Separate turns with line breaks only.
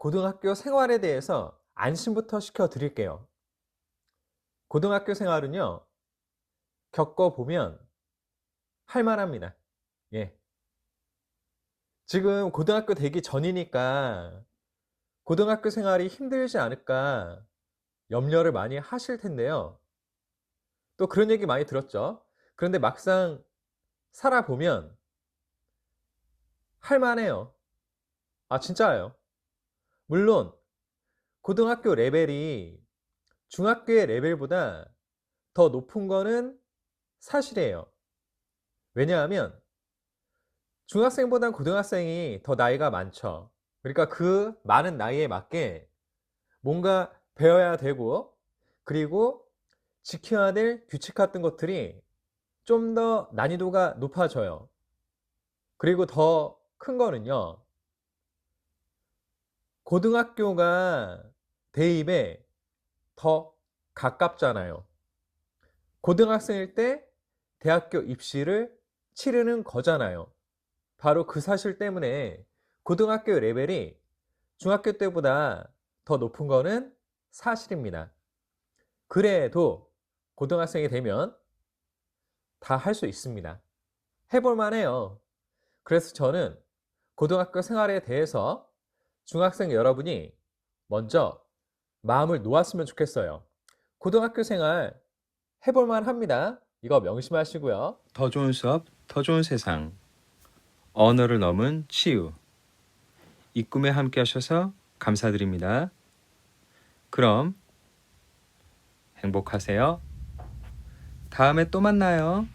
고등학교 생활에 대해서 안심부터 시켜드릴게요. 고등학교 생활은요, 겪어보면 할만합니다. 예. 지금 고등학교 되기 전이니까 고등학교 생활이 힘들지 않을까 염려를 많이 하실 텐데요. 또 그런 얘기 많이 들었죠. 그런데 막상 살아보면 할만해요. 아, 진짜예요. 물론, 고등학교 레벨이 중학교의 레벨보다 더 높은 거는 사실이에요. 왜냐하면 중학생보단 고등학생이 더 나이가 많죠. 그러니까 그 많은 나이에 맞게 뭔가 배워야 되고, 그리고 지켜야 될 규칙 같은 것들이 좀 더 난이도가 높아져요. 그리고 더 큰 거는요, 고등학교가 대입에 더 가깝잖아요. 고등학생일 때 대학교 입시를 치르는 거잖아요. 바로 그 사실 때문에 고등학교 레벨이 중학교 때보다 더 높은 거는 사실입니다. 그래도 고등학생이 되면 다 할 수 있습니다. 해볼만 해요. 그래서 저는 고등학교 생활에 대해서 중학생 여러분이 먼저 마음을 놓았으면 좋겠어요. 고등학교 생활 해볼만 합니다. 이거 명심하시고요.
더 좋은 수업, 더 좋은 세상. 언어를 넘은 치유. 이 꿈에 함께 하셔서 감사드립니다. 그럼 행복하세요. 다음에 또 만나요.